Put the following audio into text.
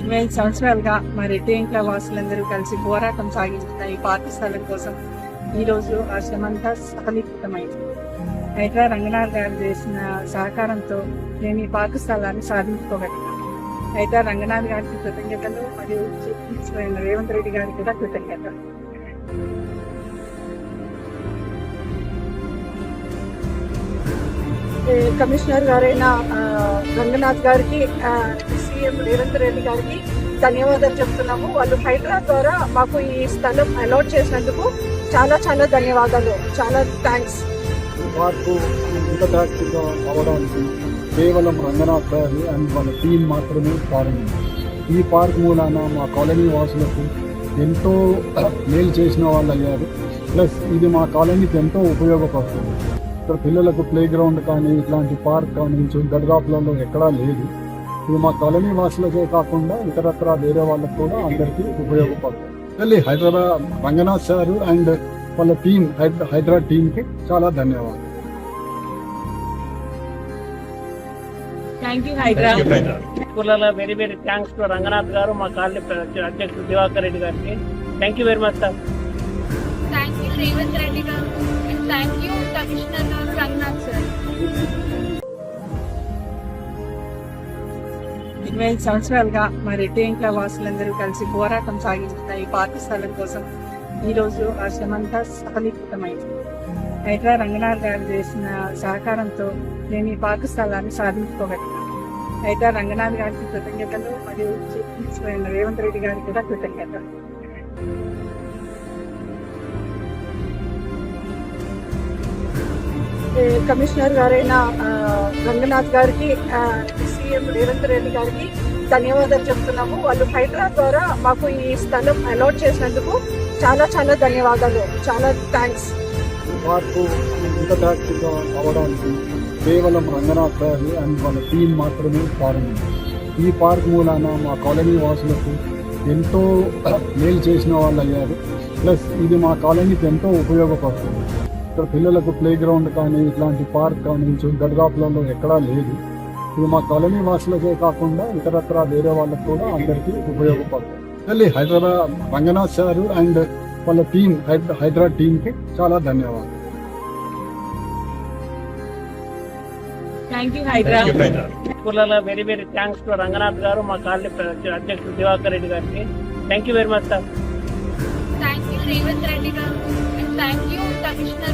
ఇరవై ఐదు సంవత్సరాలుగా మా రెడ్డి ఇంట్లో వాసులందరూ కలిసి పోరాటం సాగించిన ఈ పాఠశాల కోసం ఈరోజు ఆ శ్రమంతా సఫలీకృతమైంది. హైదరా రంగనాథ్ గారు చేసిన సహకారంతో నేను ఈ పాఠశాలను సాధించుకోగలిగాను. అయితే రంగనాథ్ గారికి కృతజ్ఞతలు మరియు చూపించిన రేవంత్ రెడ్డి గారికి కూడా కృతజ్ఞతలు. కమిషనర్ గారైన రంగనాథ్ గారికి సీఎం రేవంత్ రెడ్డి గారికి ధన్యవాదాలు చెప్తున్నాము. వాళ్ళు హైడ్రా ద్వారా మాకు ఈ స్థలం అలాట్ చేసినందుకు చాలా చాలా ధన్యవాదాలు. చాలా థ్యాంక్స్ పార్కు ఇంత యాక్టివ్గా అవడానికి కేవలం రంగనాథ్ గారు అండ్ వాళ్ళ టీం మాత్రమే కారణం. ఈ పార్క్ మూలాన మా కాలనీ వాసులకు ఎంతో మేలు చేసిన వాళ్ళు అయ్యారు. ప్లస్ ఇది మా కాలనీకి ఎంతో ఉపయోగపడుతుంది. ఇక్కడ పిల్లలకు ప్లే గ్రౌండ్ కానీ ఇట్లాంటి పార్క్ కానీ దర్దాపులలో ఎక్కడా లేదు. ఇది మా కాలనీ వాసులకే కాకుండా ఇతరత్ర వేరే వాళ్ళకు కూడా అందరికీ ఉపయోగపడుతుంది. హైదరాబాద్ రంగనాథ్ సారు అండ్ వాళ్ళ టీం హైదరా టీంకి చాలా ధన్యవాదాలు. Thank you very very thanks to Ranganath గారు మా కాలనీ అధ్యక్షుడు దివాకర్ రెడ్డి గారికి. Thank you very much sir thank you Revanth Reddy గారు. థ్యాంక్ యూ కమిషనర్ గారు రంగనాథ్ సార్. ఇరవై ఐదు సంవత్సరాలుగా మా రెడ్డి ఇంట్లో వాసులందరూ కలిసి పోరాటం సాగిస్తున్న ఈ పాఠశాల కోసం ఈరోజు ఆ శ్రమంతా సఫలీకృతమైంది. హైదరా రంగనాథ్ గారు చేసిన సహకారంతో నేను ఈ పాఠశాలను సాధించుకోగలిగాను. హైదరా రంగనాథ్ గారికి కృతజ్ఞతలు మరియు చీఫ్ మినిస్టర్ అయిన రేవంత్ రెడ్డి గారికి కూడా కృతజ్ఞతలు. కమిషనర్ గారైన రంగనాథ్ గారికి సీఎం రేవంత్ రెడ్డి గారికి ధన్యవాదాలు చెప్తున్నాము. వాళ్ళు హైడ్రా ద్వారా మాకు ఈ స్థలం అలాట్ చేసినందుకు చాలా చాలా ధన్యవాదాలు. చాలా థ్యాంక్స్ పార్కు ఇంత అవడానికి కేవలం రంగనాథ్ గారు అండ్ వాళ్ళ టీం మాత్రమే కారణం. ఈ పార్క్ మూలాన మా కాలనీ వాసులకు ఎంతో మేలు చేసిన వాళ్ళు అయ్యారు. ప్లస్ ఇది మా కాలనీకి ఎంతో ఉపయోగపడుతుంది. ఇక్కడ పిల్లలకు ప్లే గ్రౌండ్ కానీ ఇట్లాంటి పార్క్ కానీ దర్గాపులలో ఎక్కడా లేదు. ఇది మా కాలనీ వాసులకే కాకుండా ఇతరత్ర వేరే వాళ్ళకు కూడా అందరికీ ఉపయోగపడుతుంది. హైదరాబాద్ రంగనాథ్ సారు అండ్ వాళ్ళ టీం హైదరా టీంకి చాలా ధన్యవాదాలు. థ్యాంక్ యూ స్కూళ్ళలో very very thanks to Ranganath గారు మా కాలనీ అధ్యక్షుడు దివాకర్ రెడ్డి గారికి. Thank you very much sir thank you Revanth Reddy గారు. Thank you commissioner